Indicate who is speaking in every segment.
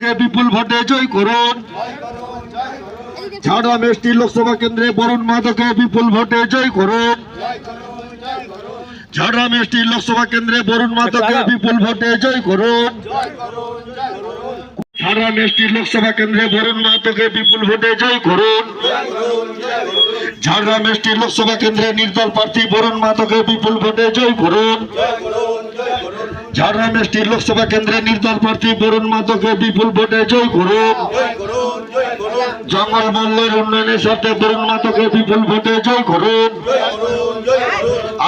Speaker 1: বিপুল ভোটে জয় করুন? ঝাড়গ্রাম এসটি লোকসভা কেন্দ্রে বরুণ মাধবকে বিপুল ভোটে জয় করুন। ঝাড়গ্রাম এসটি লোকসভা কেন্দ্রে বরুণ মাধবকে বিপুল ভোটে জয় করুন। ঝাড়গ্রাম এসটি লোকসভা কেন্দ্রে বরুণ মাধবকে বিপুল ভোটে জয় করুন। ঝাড়গ্রাম এসটি লোকসভা কেন্দ্রে নির্দল প্রার্থী বরুণ মাধবকে বিপুল ভোটে জয় করুন। ঝাড়গ্রাম এসটি লোকসভা কেন্দ্রে নির্দল প্রার্থী বরুণ মাধবকে বিপুল ভোটে জয় করুন। জঙ্গল মল্লের উন্নয়নের সাথে বরুণ মাধবকে বিপুল ভোটে জয় করুন।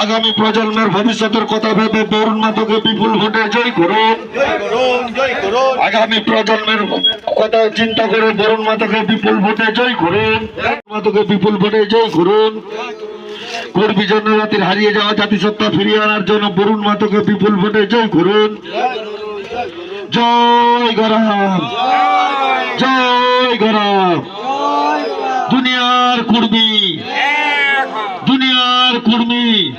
Speaker 1: আগামী প্রজন্মের ভবিষ্যতের কথা ভেবে বরুণ মাধবকে বিপুল ভোটে জয় করুন। আগামী প্রজন্মের কথা চিন্তা করে বরুণ মাতাকে বিপুল ভোটে জয় করুন। মাতাকে বিপুল ভোটে জয় করুন। কর্মী জনজাতির হারিয়ে যাওয়া জাতিসত্তা ফিরিয়ে আনার জন্য বরুণ মাতাকে বিপুল ভোটে জয় করুন। জয় গরাম। জয় গরাম। দুনিয়ার কর্মী। দুনিয়ার কর্মী।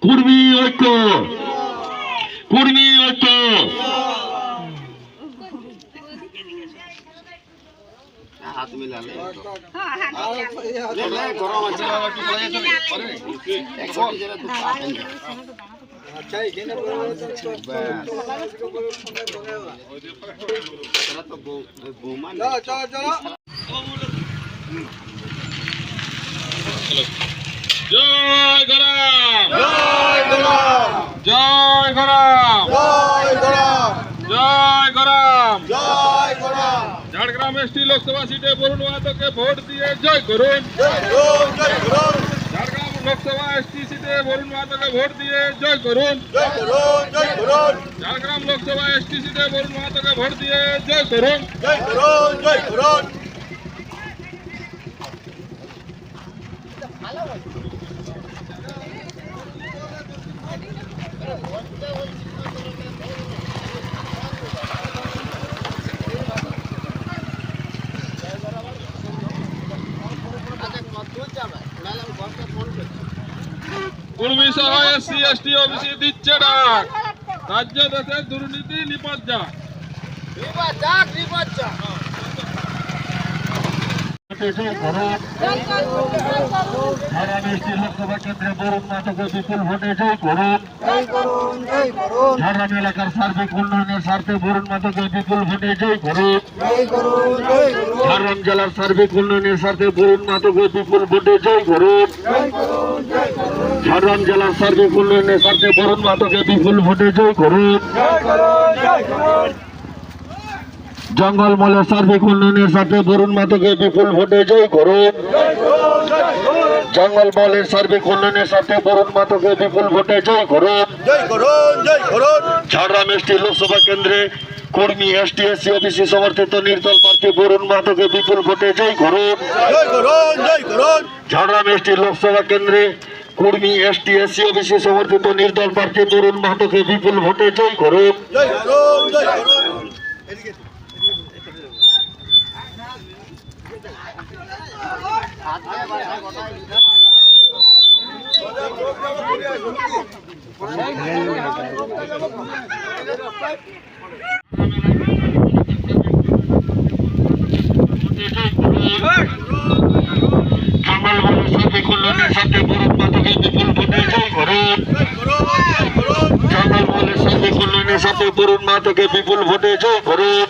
Speaker 1: কর্মী ঐক্য। কর্মী ঐক্য।
Speaker 2: হাত মিলালে বৌমা
Speaker 3: জয় গরাম জয় গরাম জয় ঝাড়গ্রাম এসটি লোকসভা সিটে বরুণ মাহাতোকে ভোট দিয়ে জয় করুন ঝাড়গ্রাম লোকসভা এসটি সিটে বরুণ মাহাতোকে ভোট দিয়ে জয় করুন ঝাড়গ্রাম লোকসভা এসটি সিটে বরুণ মাহাতোকে ভোট দিয়ে জয় কর্মী সহ এসসি এসটি ওবিসি দিচ্ছে ডাক রাজ্য দেশের দুর্নীতি নিপাত যাক
Speaker 1: লোকসভা কেন্দ্রে বরুণ বিপুল ভোটে জয় করুন। ঝাড়গ্রাম এলাকার সার্বিক উন্নয়নের স্বার্থে বরুণ মাতাকে বিপুল ভোটে জয় করুন। ঝাড়গ্রাম জেলার সার্বিক উন্নয়নের স্বার্থে বরুণ মাতাকে বিপুল ভোটে জয় করুন। ঝাড়গ্রাম জেলার সার্বিক উন্নয়নের স্বার্থে বরুণ মাতাকে বিপুল ভোটে জয় করুন। জঙ্গলমলের সার্বিক উন্নয়নের সাথে বরুণ মাতাকে বিপুল ভোটে জয় করুন। জঙ্গলমলের সার্বিক উন্নয়নের সাথে বরুণ মাতাকে বিপুল ভোটে জয় করুন। ঝাড়গ্রাম এসটি লোকসভা কেন্দ্রে কর্মী এসসি ওবিসি সমর্থিত নির্দল প্রার্থী বরুণ মাতাকে বিপুল ভোটে জয় করুন। ঝাড়গ্রাম এসটি লোকসভা কেন্দ্রে কর্মী এসটি এসসি ওবিসি সমর্থিত নির্দল প্রার্থী বরুণ মাতাকে বিপুল ভোটে জয় করুন। উন্নয়নের সাথে বরুণ মাতাকে বিপুল ভোটে জয় করুন জঙ্গলমলের সার্বিক উন্নয়নের সাথে বরুণ মাতাকে বিপুল ভোটে জয় করুন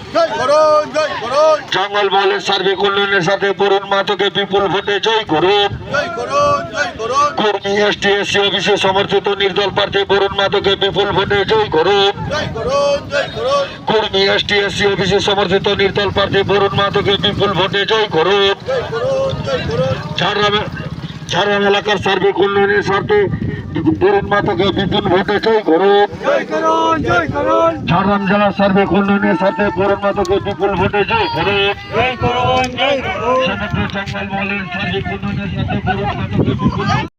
Speaker 1: জঙ্গলমহলের সার্বিক উন্নয়নের সাথে বরুণ মাতাকে বিপুল ভোটে জয় করুন। কর্মী এসটি এসসি ওবিসি সমর্থিত নির্দল প্রার্থী বরুণ মাতাকে বিপুল ভোটে জয় করুন। কর্মী এসটি এসসি ওবিসি সমর্থিত নির্দল প্রার্থী বরুণ মাতাকে বিপুল ভোটে জয় করুন। ঝাড়গ্রাম এলাকার সার্বিক উন্নয়নের স্বার্থে বরুণ মাতাকে বিপুল ভোটে জয় করুন। ঝাড়গ্রাম জেলার সার্বিক উন্নয়নের সাথে বরুণ মাতাকে বিপুল ভোটে জয় করুন। মহলের সার্বিক উন্নয়নের সাথে বরুণ মাতাকে বিপুল